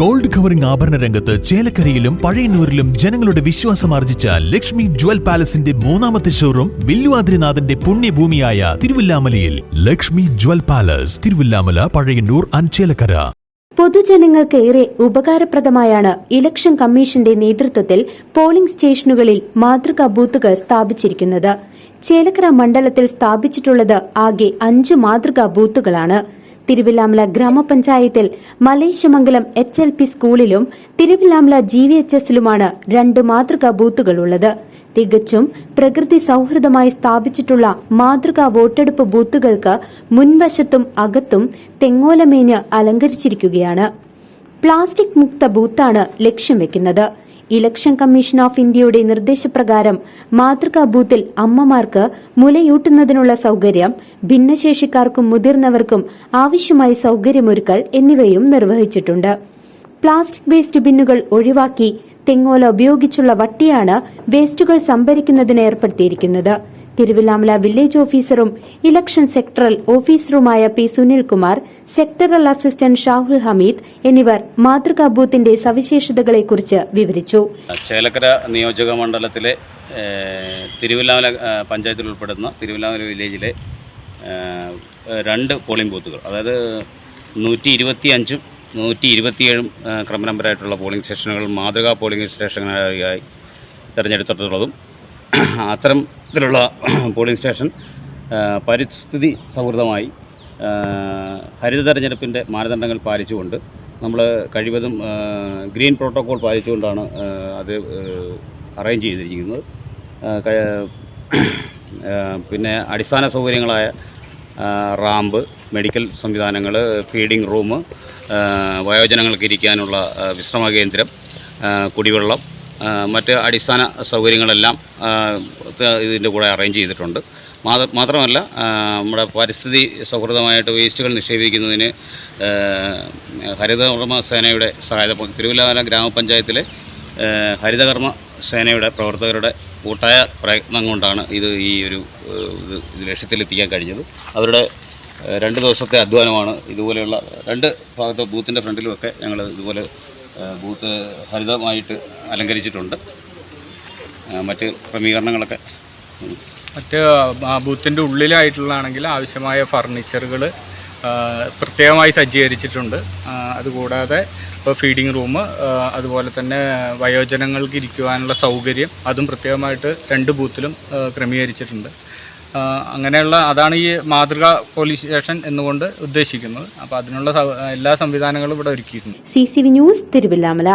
Gold covering ആഭരണ രംഗത്ത് ചേലക്കരയിലും പഴയന്നൂരിലും ജനങ്ങളുടെ വിശ്വാസം ആർജിച്ച ലക്ഷ്മി ജ്വൽ പാലസിന്റെ മൂന്നാമത്തെ ഷോറൂം വില്ലുവാദ്രിനാഥന്റെ പുണ്യഭൂമിയായ തിരുവില്ലാമലയിൽ. ലക്ഷ്മി ജ്വൽ പാലസ് തിരുവില്ലാമല പഴയന്നൂർ അഞ്ചേലക്കര ചേലക്കര. പൊതുജനങ്ങൾക്ക് ഏറെ ഉപകാരപ്രദമായാണ് ഇലക്ഷൻ കമ്മീഷന്റെ നേതൃത്വത്തിൽ പോളിംഗ് സ്റ്റേഷനുകളിൽ മാതൃകാ ബൂത്തുകൾ സ്ഥാപിച്ചിരിക്കുന്നത്. ചേലക്കര മണ്ഡലത്തിൽ സ്ഥാപിച്ചിട്ടുള്ളത് ആകെ അഞ്ച് മാതൃകാ ബൂത്തുകളാണ്. തിരുവില്ലാമല ഗ്രാമപഞ്ചായത്തിൽ മലേശ്യമംഗലം എച്ച് എൽ പി സ്കൂളിലും തിരുവില്ലാമല ജി വി എച്ച് എസിലുമാണ് രണ്ട് മാതൃകാ ബൂത്തുകളുള്ളത്. തികച്ചും പ്രകൃതി സൌഹൃദമായി സ്ഥാപിച്ചിട്ടുള്ള മാതൃകാ വോട്ടെടുപ്പ് ബൂത്തുകൾക്ക് മുൻവശത്തും അകത്തും തെങ്ങോലമേഞ്ഞ് അലങ്കരിച്ചിരിക്കുകയാണ്. പ്ലാസ്റ്റിക് മുക്ത ബൂത്താണ് ലക്ഷ്യം വെക്കുന്നത്. ഇലക്ഷൻ കമ്മീഷൻ ഓഫ് ഇന്ത്യയുടെ നിർദ്ദേശപ്രകാരം മാതൃകാ ബൂത്തിൽ അമ്മമാർക്ക് മുലയൂട്ടുന്നതിനുള്ള സൌകര്യം ഭിന്നശേഷിക്കാർക്കും മുതിർന്നവർക്കും ആവശ്യമായ സൌകര്യമൊരുക്കൽ എന്നിവയും നിർവഹിച്ചിട്ടുണ്ട്. പ്ലാസ്റ്റിക് വേസ്റ്റ് ബിന്നുകൾ ഒഴിവാക്കി തെങ്ങോല ഉപയോഗിച്ചുള്ള വട്ടിയാണ് വേസ്റ്റുകൾ സംഭരിക്കുന്നതിന് ഏർപ്പെടുത്തിയിരിക്കുന്നത്. തിരുവില്ലാമല വില്ലേജ് ഓഫീസറും election sectoral ഓഫീസറുമായ P Sunilkumar sectoral assistant Shahul Hameed എന്നിവർ മാതൃകാ ബൂത്തിന്റെ സവിശേഷതകളെക്കുറിച്ച് വിവരിച്ചു. ചേലക്കര നിയോജക മണ്ഡലത്തിലെ തിരുവിലാമല പഞ്ചായത്തിൽ ഉൾപ്പെടുന്ന തിരുവില്ലാമല വില്ലേജിലെ രണ്ട് പോളിംഗ് ബൂത്തുകൾ. അതായത് നൂറ്റി ഇരുപത്തി അഞ്ചും നൂറ്റി ഇരുപത്തിയേഴും ക്രമനമ്പരായിട്ടുള്ള പോളിംഗ് സ്റ്റേഷനുകൾ മാതൃകാ പോളിംഗ് സ്റ്റേഷനായി തിരഞ്ഞെടുത്തിട്ടുള്ളതും അത്തരത്തിലുള്ള പോളിംഗ് സ്റ്റേഷൻ പരിസ്ഥിതി സൗഹൃദമായി ഹരിത തെരഞ്ഞെടുപ്പിന്റെ മാനദണ്ഡങ്ങൾ പാലിച്ചുകൊണ്ട് നമ്മൾ കഴിവതും ഗ്രീൻ പ്രോട്ടോകോൾ പാലിച്ചുകൊണ്ടാണ് അത് അറേഞ്ച് ചെയ്തിരിക്കുന്നത്. പിന്നെ അടിസ്ഥാന സൗകര്യങ്ങളായ റാമ്പ് മെഡിക്കൽ സംവിധാനങ്ങൾ ഫീഡിംഗ് റൂം വയോജനങ്ങൾക്ക് ഇരിക്കാനുള്ള വിശ്രമ കേന്ദ്രം കുടിവെള്ളം മറ്റ് അടിസ്ഥാന സൗകര്യങ്ങളെല്ലാം ഇതിന്റെ കൂടെ അറേഞ്ച് ചെയ്തിട്ടുണ്ട്. മാത്രമല്ല നമ്മുടെ പരിസ്ഥിതി സൗഹൃദമായിട്ട് വേസ്റ്റുകൾ നിക്ഷേപിക്കുന്നതിന് ഹരിതകർമ്മ സേനയുടെ സഹായത തിരുവല്ലാമല ഗ്രാമപഞ്ചായത്തിലെ ഹരിതകർമ്മ സേനയുടെ പ്രവർത്തകരുടെ കൂട്ടായ പ്രയത്നം കൊണ്ടാണ് ഇത് ഈ ഒരു ഇത് ലക്ഷ്യത്തിലെത്തിക്കാൻ കഴിഞ്ഞത്. അവരുടെ രണ്ട് ദിവസത്തെ അധ്വാനമാണ് ഇതുപോലെയുള്ള രണ്ട് ഭാഗത്തെ ബൂത്തിന്റെ ഫ്രണ്ടിലുമൊക്കെ ഞങ്ങൾ ഇതുപോലെ ബൂത്ത് ഹരിതമായിട്ട് അലങ്കരിച്ചിട്ടുണ്ട്. മറ്റ് ക്രമീകരണങ്ങളൊക്കെ. മറ്റ് ബൂത്തിന്റെ ഉള്ളിലായിട്ടുള്ളതാണെങ്കിൽ ആവശ്യമായ ഫർണിച്ചറുകൾ പ്രത്യേകമായി സജ്ജീകരിച്ചിട്ടുണ്ട്. അതുകൂടാതെ ഇപ്പോൾ ഫീഡിംഗ് റൂം അതുപോലെ തന്നെ വയോജനങ്ങൾക്ക് ഇരിക്കുവാനുള്ള സൗകര്യം അതും പ്രത്യേകമായിട്ട് രണ്ട് ബൂത്തിലും ക്രമീകരിച്ചിട്ടുണ്ട്. അങ്ങനെയുള്ള അതാണ് ഈ മാതൃക പോലീസ് സ്റ്റേഷൻ എന്നുകൊണ്ട് ഉദ്ദേശിക്കുന്നത്. അപ്പോൾ അതിനുള്ള എല്ലാ സംവിധാനങ്ങളും ഇവിടെ ഒരുക്കിയിട്ടുണ്ട്. C news Thiruvilwamala.